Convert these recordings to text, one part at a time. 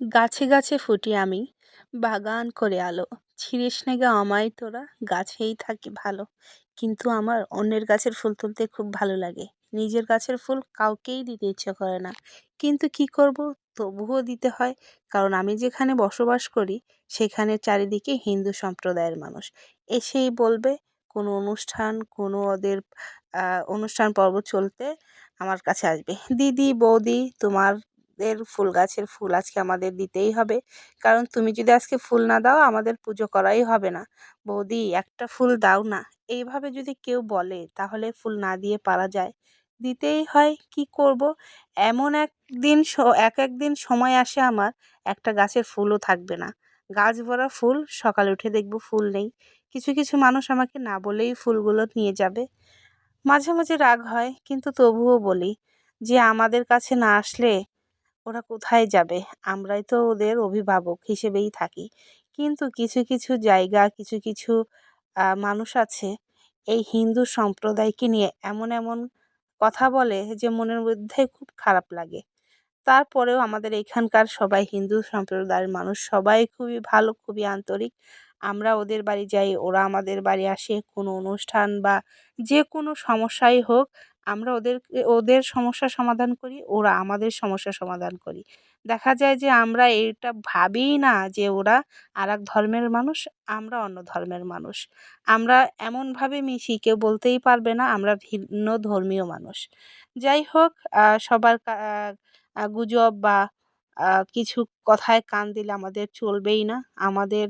গাছে গাছে ফুটি আমি, বাগান করে আলো। ছিঁড়িস না গে আমায় তোরা, গাছেই থাকি ভালো। কিন্তু আমার অন্যের গাছের ফুল তুলতে খুব ভালো লাগে। নিজের গাছের ফুল কাউকেই দিতে ইচ্ছে করে না। কিন্তু কি করব? তবুও দিতে হয়। কারণ আমি যেখানে বসবাস করি, সেখানে চারিদিকে হিন্দু সম্প্রদায়ের মানুষ। এসেই বলবে কোনো অনুষ্ঠান, কোনো ওদের অনুষ্ঠান পর্ব চলতে আমার কাছে আসবে। দিদি, বৌদি তোমার এর ফুল গাছের ফুল আজকে আমাদের দিতেই হবে। কারণ তুমি যদি আজকে ফুল না দাও, আমাদের পুজো করাই হবে না। বৌদি, একটা ফুল দাও না। এইভাবে যদি কেউ বলে, তাহলে ফুল না দিয়ে পারা যায়। দিতেই হয়, কি করব? এমন একদিন এক এক দিন সময় আসে আমার, একটা গাছের ফুলও থাকবে না। গাছ ভরা ফুল, সকালে উঠে দেখব ফুল নেই। কিছু কিছু মানুষ আমাকে না বলেই ফুলগুলো নিয়ে যাবে। মাঝে মাঝে রাগ হয়, কিন্তু তবুও বলি যে, আমাদের কাছে না আসলে ওরা কোথায় যাবে? আমরাই তো ওদের অভিভাবক হিসেবেই থাকি। কিন্তু কিছু কিছু জায়গা, কিছু কিছু মানুষ আছে, এই হিন্দু সম্প্রদায়কে নিয়ে এমন এমন কথা বলে যে, মনের মধ্যে খুব খারাপ লাগে। তারপরেও আমাদের এখানকার সবাই হিন্দু সম্প্রদায়ের মানুষ, সবাই খুবই ভালো, খুবই আন্তরিক। আমরা ওদের বাড়ি যাই, ওরা আমাদের বাড়ি আসে, কোনো অনুষ্ঠান বা যে কোনো সমস্যাই হোক, আমরা ওদেরকে, ওদের সমস্যার সমাধান করি, ওরা আমাদের সমস্যার সমাধান করি। দেখা যায় যে আমরা এটা ভাবিই না যে ওরা আর এক ধর্মের মানুষ, আমরা অন্য ধর্মের মানুষ। আমরা এমনভাবে মিশি, কেউ বলতেই পারবে না, আমরা ভিন্ন ধর্মীয় মানুষ। যাই হোক সবার গুজব বা কিছু কথায় কান দিলে আমাদের চলবেই না। আমাদের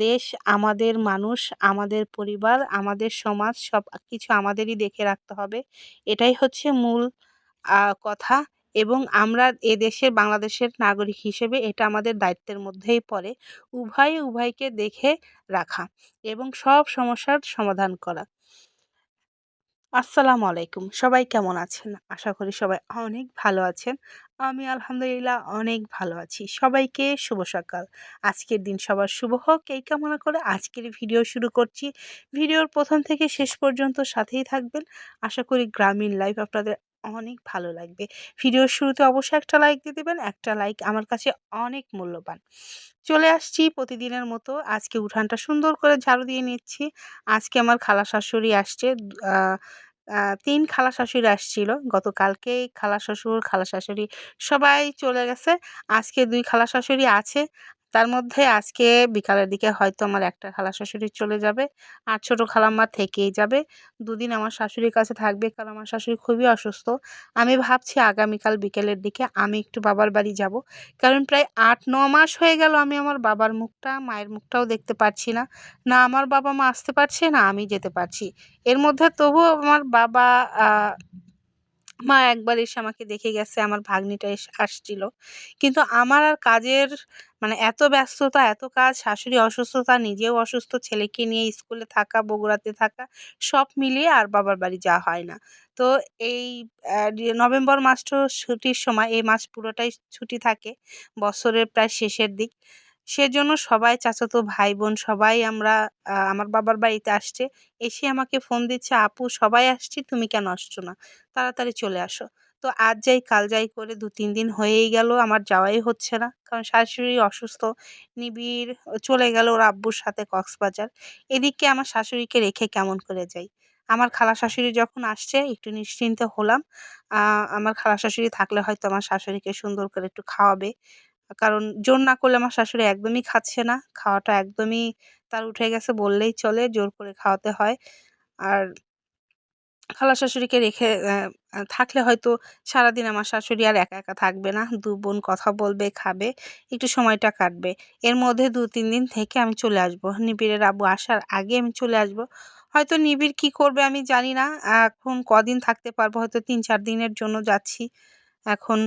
দেশ, আমাদের মানুষ, আমাদের পরিবার, আমাদের সমাজ, সব কিছু আমাদেরই দেখে রাখতে হবে। এটাই হচ্ছে মূল কথা এবং আমরা এদেশের বাংলাদেশের নাগরিক হিসেবে এটা আমাদের দায়িত্বের মধ্যেই পড়ে উভয়ে উভয়কে দেখে রাখা এবং সব সমস্যার সমাধান করা। আসসালামু আলাইকুম, সবাই কেমন আছেন? আশা করি সবাই অনেক ভালো আছেন। আমি আলহামদুলিল্লাহ অনেক ভালো আছি। সবাইকে শুভ সকাল। আজকের দিন সবার শুভ হোক। এই কামনা করে আজকের ভিডিও শুরু করছি। ভিডিওর প্রথম থেকে শেষ পর্যন্ত সাথেই থাকবেন। আশা করি গ্রামীণ লাইফ আপনাদের অনেক ভালো লাগবে। ভিডিওর শুরুতে অবশ্যই একটা লাইক দিয়ে দেবেন। একটা লাইক আমার কাছে অনেক মূল্যবান। চলে আসছি প্রতিদিনের মতো। আজকে উঠানটা সুন্দর করে ঝাড়ু দিয়ে নিচ্ছি। আজকে আমার খালা শাশুড়ি আসছে তিন খালা শাশুড়ি আসছিল। গতকালকেই খালা শ্বশুর খালা শাশুড়ি সবাই চলে গেছে। আজকে দুই খালা শাশুড়ি আছে। তার মধ্যে আজকে বিকালের দিকে হয়তো আমার একটা খালা শাশুড়ি চলে যাবে, আর ছোটো খালাম্মা থেকেই যাবে। দুদিন আমার শাশুড়ির কাছে থাকবে কারণ আমার শাশুড়ি খুবই অসুস্থ। আমি ভাবছি আগামীকাল বিকেলের দিকে আমি একটু বাবার বাড়ি যাব। কারণ প্রায় আট, ন মাস হয়ে গেল আমি আমার বাবার মুখটা, মায়ের মুখটাও দেখতে পাচ্ছি না। না আমার বাবা মা আসতে পারছে, না আমি যেতে পারছি। এর মধ্যে তবুও আমার বাবা মা একবার এসে আমাকে দেখে গেছে, আমার ভাগ্নিটা এসে আসছিল। কিন্তু আমার আর কাজের মানে এত ব্যস্ততা, এত কাজ, শাশুড়ি অসুস্থতা, নিজেও অসুস্থ, ছেলেকে নিয়ে স্কুলে থাকা, বগুড়াতে থাকা, সব মিলিয়ে আর বাবার বাড়ি যাওয়া হয় না। তো এই নভেম্বর মাসটা ছুটির সময়, এই মাস পুরোটাই ছুটি থাকে, বছরের প্রায় শেষের দিক। সেজন্য সবাই, চাচাতো ভাই বোন সবাই আমরা আমার বাবার বাড়িতে আসছে। এসে আমাকে ফোন দিচ্ছে, আপু, সবাই আসছি, তুমি কেন আসছো না? তাড়াতাড়ি চলে আসো। তো আজ যাই, কাল যাই করে দু, তিন দিন হয়েই গেল, আমার যাওয়াই হচ্ছে না। কারণ শাশুড়ি অসুস্থ, নিবিড় চলে গেল ওর আব্বুর সাথে কক্সবাজার। এদিকে আমার শাশুড়িকে রেখে কেমন করে যাই? আমার খালা শাশুড়ি যখন আসছে, একটু নিশ্চিন্তে হলাম। আমার খালা শাশুড়ি থাকলে হয়তো আমার শাশুড়িকে সুন্দর করে একটু খাওয়াবে। কারণ জোর না করলে আমার শাশুড়ি একদমই খাচ্ছে না। খাওয়াটা একদমই তার উঠে গেছে বললেই চলে, জোর করে খাওয়াতে হয়। আর খালা শাশুড়িকে রেখে থাকলে হয়তো সারাদিন আমার শাশুড়ি আর একা একা থাকবে না। দু বোন কথা বলবে, খাবে, একটু সময়টা কাটবে। এর মধ্যে দু, তিন দিন থেকে আমি চলে আসব। নিবিড়ের আবু আসার আগে আমি চলে আসব। হয়তো নিবিড় কি করবে আমি জানি না। এখন কদিন থাকতে পারব? হয়তো তিন, চার দিনের জন্য যাচ্ছি। এখন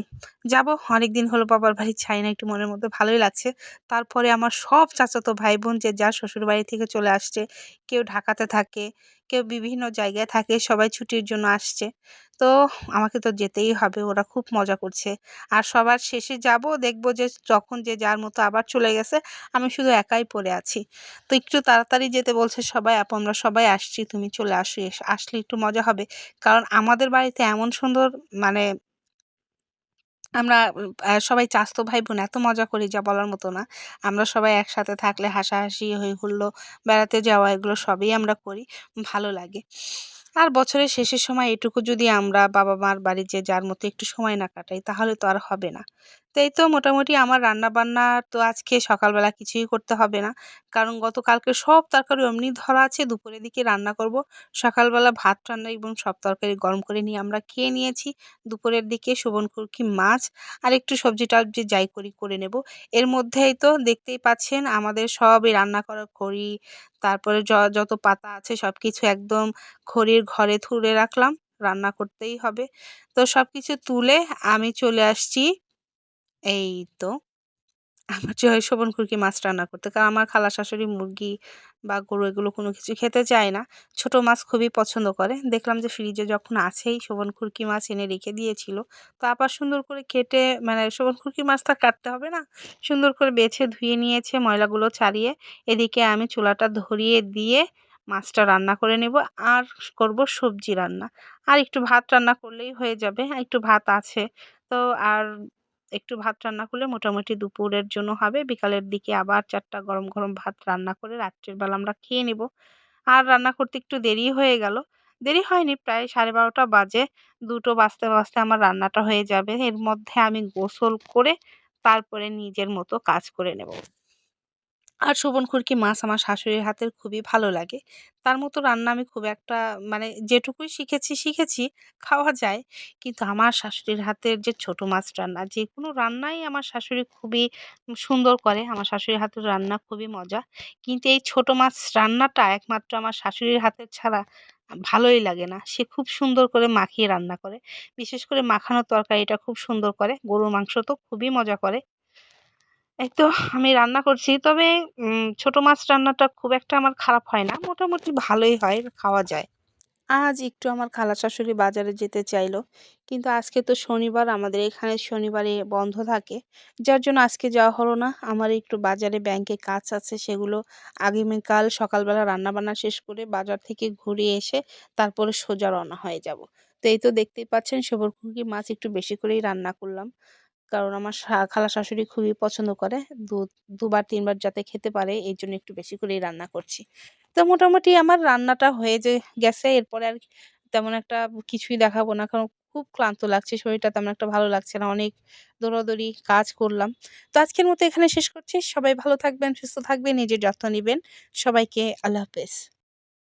যাব। অনেক দিন হলো বাবার বাড়ি যাই না, একটু মনের মধ্যে ভালোই লাগছে। তারপরে আমার সব চাচাতো ভাই বোন যে যার শ্বশুরবাড়ি থেকে চলে আসছে, কেউ ঢাকাতে থাকে, কেউ বিভিন্ন জায়গায় থাকে, সবাই ছুটির জন্য আসছে। তো আমাকে তো যেতেই হবে, ওরা খুব মজা করছে। আর সবার শেষে যাব, দেখব যে যখন যে যার মতো আবার চলে গেছে, আমি শুধু একাই পড়ে আছি। তো একটু তাড়াতাড়ি যেতে বলছে সবাই, আপু, আমরা সবাই আসছি, তুমি চলে আসো আসলে একটু মজা হবে। কারণ আমাদের বাড়িতে এমন সুন্দর মানে আমরা সবাই চাস্ত ভাই-বোন এত মজা করি যা বলার মতো না। আমরা সবাই একসাথে থাকলে হাসাহাসি, হই হুল্লো বেড়াতে যাওয়া এগুলো সবই আমরা করি। ভালো লাগে। আর বছরের শেষের সময় এটুকু যদি আমরা বাবা-মার বাড়ি যে যার মতো একটু সময় না কাটাই তাহলে তো আর হবে না। তো এই তো মোটামুটি আমার রান্না-বান্না তো আজকে সকালবেলা কিছুই করতে হবে না। কারণ গতকালকে সব তরকারি এমনি ধরা আছে দুপুরের দিকে রান্না করব। সকালবেলা ভাত রান্না এবং সব তরকারি গরম করে নিয়ে আমরা খেয়ে নিয়েছি। দুপুরের দিকে শোভনকুরকি মাছ আর একটু সবজি-টবজি যাই করি করে নেব। এর মধ্যেই তো দেখতেই পাচ্ছেন আমাদের সবই রান্না করা খড়ি, তারপরে যত পাতা আছে সব কিছু একদম খড়ির ঘরে তুলে রাখলাম। রান্না করতেই হবে। তো সব কিছু তুলে আমি চলে আসছি এই তো আমার যে হয় শোভনকুরকি মাছ রান্না করতে। কারণ আমার খালা শাশুড়ি মুরগি বা গরু এগুলো কোনো কিছু খেতে চায় না। ছোট মাছ খুবই পছন্দ করে। দেখলাম যে ফ্রিজে যখন আছেই শোভন খুরকি মাছ এনে রেখে দিয়েছিল। তো আবার সুন্দর করে কেটে মানে শোভনকুরকি মাছটা কাটতে হবে না? সুন্দর করে বেছে ধুয়ে নিয়েছে, ময়লাগুলো ছাড়িয়ে। এদিকে আমি চুলাটা ধরিয়ে দিয়ে মাছটা রান্না করে নেব আর করব সবজি রান্না। আর একটু ভাত রান্না করলেই হয়ে যাবে। একটু ভাত আছে। তো আর একটু ভাত রান্না করলে মোটামুটি দুপুরের জন্য হবে। বিকালের দিকে আবার চারটা গরম গরম ভাত রান্না করে রাত্রের বেলা আমরা খেয়ে নেব। আর রান্না করতে একটু দেরি হয়ে গেল। দেরি হয়নি, প্রায় সাড়ে বারোটা বাজে। দুটো বাজতে বাজতে আমার রান্নাটা হয়ে যাবে। এর মধ্যে আমি গোসল করে তারপরে নিজের মতো কাজ করে নেব। আর শোভন খুরকি মাছ আমার শাশুড়ির হাতের খুবই ভালো লাগে। তার মতো রান্না আমি খুব একটা মানে যেটুকুই শিখেছি শিখেছি, খাওয়া যায়। কিন্তু আমার শাশুড়ির হাতের যে ছোট মাছ রান্না যে কোনো রান্নাই আমার শাশুড়ি খুবই সুন্দর করে। আমার শাশুড়ির হাতের রান্না খুবই মজা। কিন্তু এই ছোট মাছ রান্নাটা একমাত্র আমার শাশুড়ির হাতের ছাড়া ভালোই লাগে না। সে খুব সুন্দর করে মাখিয়ে রান্না করে। বিশেষ করে মাখানো তরকারিটা খুব সুন্দর করে। গরুর মাংস তো খুবই মজা করে। এই তো আমি রান্না করছি। তবে ছোট মাছ রান্নাটা খুব একটা আমার খারাপ হয় না। মোটামুটি ভালোই হয়, খাওয়া যায়। আজ একটু আমার খালা শাশুড়ি বাজারে যেতে চাইলো। কিন্তু আজকে তো শনিবার, আমাদের এখানে শনিবারে বন্ধ থাকে। যার জন্য আজকে যাওয়া হলো না। আমার একটু বাজারে ব্যাংকে কাজ আছে, সেগুলো আগামীকাল সকালবেলা রান্নাবান্না শেষ করে বাজার থেকে ঘুরে এসে তারপরে সোজা রওনা হয়ে যাব। তো এই তো দেখতেই পাচ্ছেন সবরকুকি মাছ একটু বেশি করেই রান্না করলাম। কারণ আমার খালা শাশুড়ি খুবই পছন্দ করে। দু দুবার, তিনবার যাতে খেতে পারে এই জন্য একটু বেশি করেই রান্না করছি। তো মোটামুটি আমার রান্নাটা হয়ে যে গেছে, এরপরে আর তেমন একটা কিছুই দেখাবো না, কারণ খুব ক্লান্ত লাগছে, শরীরটা তেমন একটা ভালো লাগছে না। অনেক দৌড়াদৌড়ি কাজ করলাম। তো আজকের মতো এখানে শেষ করছি। সবাই ভালো থাকবেন, সুস্থ থাকবেন, নিজের যত্ন নেবেন। সবাইকে আল্লাহ হাফেজ।